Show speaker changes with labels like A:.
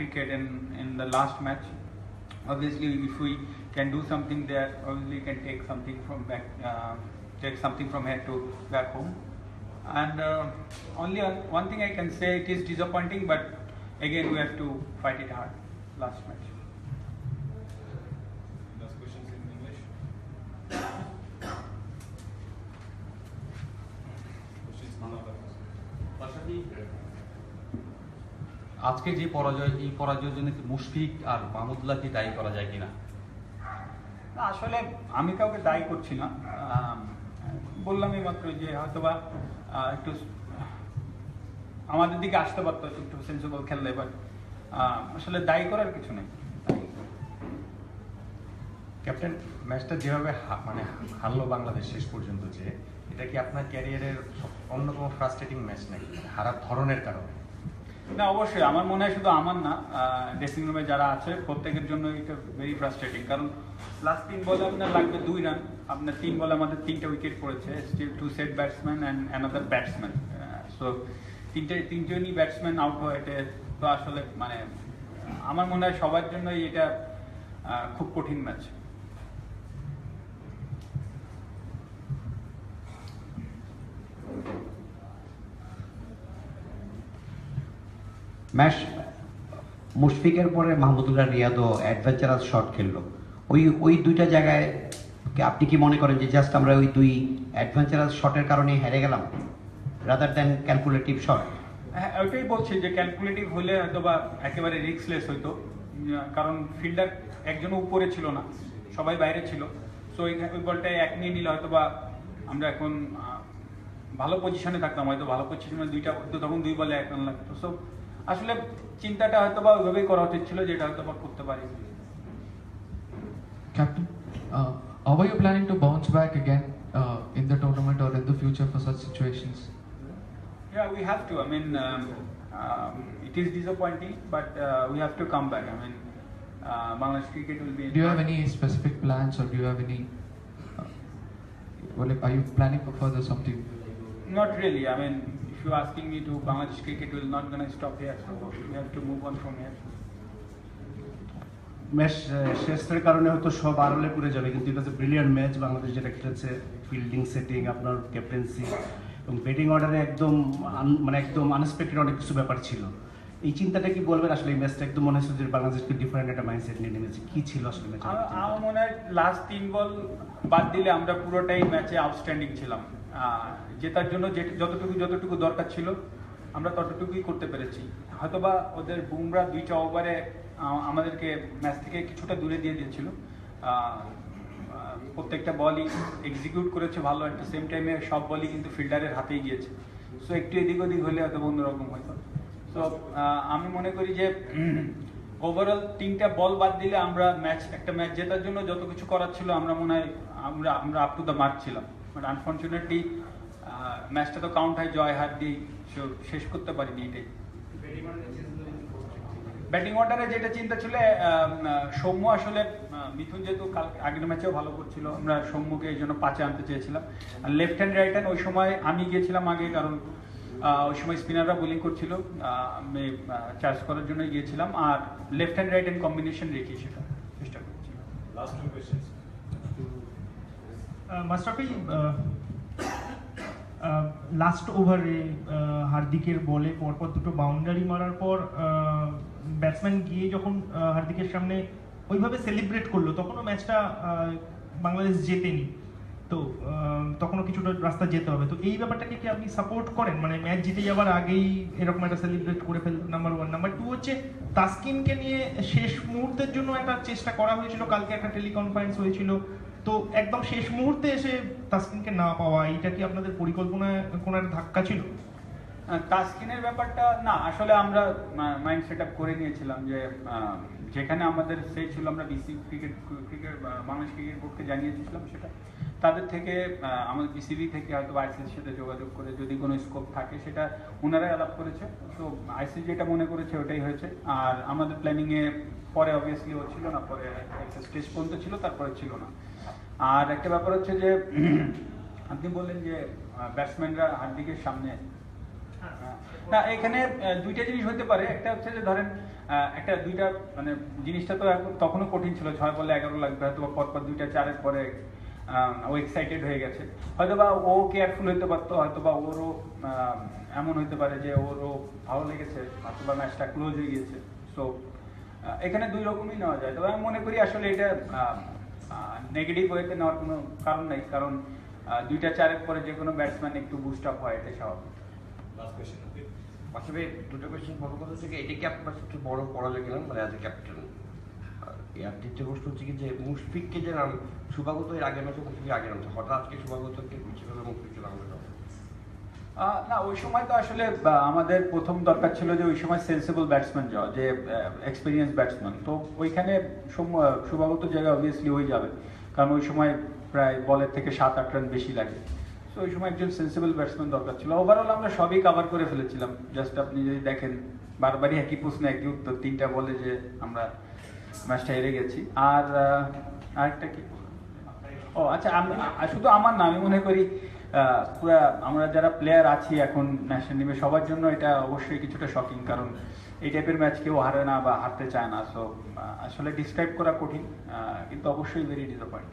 A: cricket in, in the last match. Obviously, if we can do something there, obviously we can take something from back, uh, take something from here to back home. And uh, only one one thing I can say, it is disappointing, but again we have to fight it hard. Last match.
B: Last questions in English. Questions in other.
C: আজকে যে পরাজয় এই পরাজয়ের জন্য কি মুশফিক আর মাহমুদুল্লাহকে দায়ী করা যায় কিনা?
A: আসলে আমি কাউকে দায়ী করছি না। বললামই মাত্র যে হয়তোবা একটু আমাদের দিকে আসতে পারতো একটু সেন্সিবল খেললে বাট আসলে দায়ী করার কিছু নেই।
D: ক্যাপ্টেন ম্যাচটা যেভাবে মানে হারলো বাংলাদেশ শেষ পর্যন্ত যে এটা কি আপনার ক্যারিয়ারের সব- অন্যতম ফ্রাস্ট্রেটিং ম্যাচ নাকি? মানে হারার ধরনের কারণে?
A: না, অবশ্যই। আমার মনে হয় শুধু আমার না ড্রেসিং রুমে যারা আছে, প্রত্যেকের জন্য এটা ভেরি ফ্রাস্ট্রেটিং কারণ লাস্ট তিন বলে আপনার লাগবে দুই রান আপনার তিন বলে আমাদের তিনটা উইকেট পড়েছে still two set batsman and another batsman so তিনটে, তিনজনই ব্যাটসম্যান আউট হয়ে এটা তো আসলে মানে আমার মনে হয় সবার জন্যই এটা খুব কঠিন ম্যাচ
E: ম্যাচ মুশফিকের পরে মাহমুদুল্লাহ রিয়াদও অ্যাডভেঞ্চারাস শট খেললো। ওই ওই দুইটা জায়গায় আপনি কি মনে করেন যে জাস্ট আমরা ওই দুই অ্যাডভেঞ্চারাস শটের কারণে হেরে গেলাম? রাদার দ্যান ক্যালকুলেটিভ শট
A: হ্যাঁ ওইটাই বলছি যে ক্যালকুলেটিভ হলে হয়তো বা একেবারে রিস্কলেস হইতো। কারণ ফিল্ডার একজনও উপরে ছিল না, সবাই বাইরে ছিল। সো ওই বলটা এক নিয়ে নিলে হয়তো বা আমরা এখন ভালো পজিশনে থাকতাম। হয়তো ভালো পজিশনে দুইটা তখন দুই বলে এক রান লাগতো। So আসলে চিন্তাটা হয়তো বা ওইভাবেই করা উচিত ছিল যেটা হয়তো বা করতে পারি
F: Captain, uh, how are you planning to bounce back again uh, in the tournament or in the future for such situations?
A: Yeah, we have to. I mean, um, um, it is disappointing, but uh, we have to come back. I mean, uh, Bangladesh cricket will be.
F: Do you have any specific plans or do you have any? Uh, well, like, are you planning for further something?
A: Not really. I mean, if you're asking me to, Bangladesh cricket will not gonna stop here. So we have to move on from here.
G: Match শেষের কারণে হয়তো সব আড়লে পড়ে যাবে কিন্তু এটা brilliant match Bangladesh যেটা খেলেছে ফিল্ডিং সেটিং আপনার ক্যাপ্টেন্সি এবং ব্যাটিং অর্ডারে একদম মানে একদম আনএক্সপেক্টেড অনেক কিছু ব্যাপার ছিল এই চিন্তাটা কি বলবেন আসলে এই ম্যাচটা একদম মনে হচ্ছে যে বাংলাদেশকে ডিফারেন্ট একটা মাইন্ডসেট নিয়ে নেমেছে কি ছিল আসলে ম্যাচ
A: আমার মনে হয় লাস্ট তিন বল বাদ দিলে আমরা পুরোটাই ম্যাচে আউটস্ট্যান্ডিং ছিলাম জেতার জন্য যে- যতটুকু যতটুকু দরকার ছিল, আমরা ততটুকুই করতে পেরেছি। হয়তোবা ওদের বুমরা দুইটা ওভারে আমাদেরকে ম্যাচ থেকে কিছুটা দূরে দিয়ে দিয়েছিল। প্রত্যেকটা বলই এক্সিকিউট করেছে ভালো একটা সেম টাইমে সব বলই কিন্তু ফিল্ডারের হাতেই গিয়েছে। সো একটু এদিক ওদিক হলে হয়তো অন্যরকম হয়তো তো আমি মনে করি যে ওভারঅল তিনটা বল বাদ দিলে আমরা ম্যাচ, একটা ম্যাচ জেতার জন্য যত কিছু করার ছিল আমরা মনে হয় আমরা আমরা আপ টু দ্য মার্ক ছিলাম। বাট আনফর্চুনেটলি ম্যাচটা তো কাউন্ট হয় জয় হার দিয়ে সে- শেষ করতে পারিনি এটাই। ব্যাটিং অর্ডারে যেটা চিন্তা ছিল সৌম্য আসলে মিথুন যেহেতু কাল আগের ম্যাচেও ভালো করছিল আমরা সৌম্যকে এই জন্য পাঁচে আনতে চেয়েছিলাম। আর লেফট হ্যান্ড রাইট হ্যান্ড ওই সময় আমি গিয়েছিলাম আগে কারণ ওই সময় স্পিনাররা বোলিং করছিল আমি চার্জ করার জন্য গিয়েছিলাম। আর left hand right hand combination রেখে সেটা চেষ্টা করছি।
B: Questions.
H: মাস্টারফি লাস্ট ওভারে হার্দিকের বলে, পরপর দুটো বাউন্ডারি মারার পর ব্যাটসম্যান গিয়ে যখন হার্দিকের সামনে ওইভাবে সেলিব্রেট করল, তখনও ম্যাচটা বাংলাদেশ জেতেনি। তো তখনও কিছুটা রাস্তা যেতে হবে। তো এই ব্যাপারটাকে কি আপনি সাপোর্ট করেন? মানে ম্যাচ জিতে যাওয়ার আগেই এরকম একটা সেলিব্রেট করে ফেল নাম্বার ওয়ান নাম্বার টু হচ্ছে, তাসকিনকে নিয়ে শেষ মুহূর্তের জন্য একটা চেষ্টা করা হয়েছিল। কালকে একটা টেলিকনফারেন্স হয়েছিল। তো একদম শেষ মুহূর্তে এসে তাসকিনকে না পাওয়া এটা কি আপনাদের পরিকল্পনায় কোনো একটা ধাক্কা ছিল?
A: তাসকিনের ব্যাপারটা, না, আসলে আমরা মাইন্ড সেট আপ করে নিয়েছিলাম যে যেখানে আমাদের সে ছিল, আমরা BC cricket cricket Bangladesh cricket বোর্ডকে জানিয়েছিলাম সেটা। তাদের থেকে আমাদের বিসিবি থেকে হয়তো আইসিসির সাথে যোগাযোগ করে যদি কোনো স্কোপ থাকে, সেটা ওনারাই আলাপ করেছে। তো আইসিসি যেটা মনে করেছে, ওটাই হয়েছে। আর আমাদের প্ল্যানিংয়ে পরে অবভিয়াসলি ও ছিল না, পরে একটা স্টেজ পর্যন্ত ছিল, তারপরে ছিল না। আর একটা ব্যাপার হচ্ছে যে, আপনি বললেন যে ব্যাটসম্যানরা হার্দিকের সামনে। না, এখানে দুইটা জিনিস হতে পারে। একটা হচ্ছে যে, ধরেন একটা দুইটা মানে জিনিসটা তো তখনও কঠিন ছিল, ছয় বলে এগারো লাগবে হয়তো বা পরপর দুইটা, চারের পরে ও এক্সাইটেড হয়ে গেছে। হয়তো বা ও কেয়ারফুল হইতে পারতো হয়তো বা ওরও এমন হইতে পারে যে, ওরও ভালো লেগেছে হয়তো বা ম্যাচটা ক্লোজ হয়ে গিয়েছে। সো এখানে দুই রকমই নেওয়া যায়। তবে আমি মনে করি আসলে এটা নেগেটিভ ওয়েতে নেওয়ার কোনো কারণ নেই কারণ দুইটা চারের পরে যে কোনো ব্যাটসম্যান একটু বুস্ট আপ হয় এটা স্বাভাবিক।
I: আসলে দুটো কোয়েশ্চেন বড় কথা হচ্ছে এটা কি আপনার সবচেয়ে বড় পরাজয় গেলাম? মানে অ্যাজ এ ক্যাপ্টেন আর দ্বিতীয় প্রশ্ন হচ্ছে কি যে মুশফিককে যে নাম শুভাগত এর আগের ম্যাচে মুশফিক আগে নামছে হঠাৎ আজকে শুভাগতকে কীভাবে মুশফিককে নাম
A: না, ওই সময় তো আসলে আমাদের প্রথম দরকার ছিল যে ওই সময় সেন্সিবল ব্যাটসম্যান যাওয়া, যে এক্সপিরিয়েন্স ব্যাটসম্যান তো ওইখানে শুভাগত জায়গা অবভিয়াসলি হয়ে যাবে। কারণ ওই সময় প্রায় বলের থেকে সাত আট রান বেশি লাগে। তো ওই সময় একজন সেন্সিবল ব্যাটসম্যান দরকার ছিল। ওভারঅল আমরা সবই কভার করে ফেলেছিলাম। জাস্ট আপনি যদি দেখেন, বারবারই একই প্রশ্ন একই উত্তর, তিনটা বলে যে আমরা ম্যাচটা হেরে গেছি। আর আরেকটা কি? ও আচ্ছা আমি শুধু আমার না আমি মনে করি পুরা আমরা যারা প্লেয়ার আছি এখন ন্যাশনাল টিমে সবার জন্য এটা অবশ্যই কিছুটা শকিং কারণ এই টাইপের ম্যাচ কেউ হারে না বা হারতে চায় না। সো আসলে ডিসক্রাইব করা কঠিন কিন্তু অবশ্যই ভেরি ডিসঅ্যাপয়েন্ট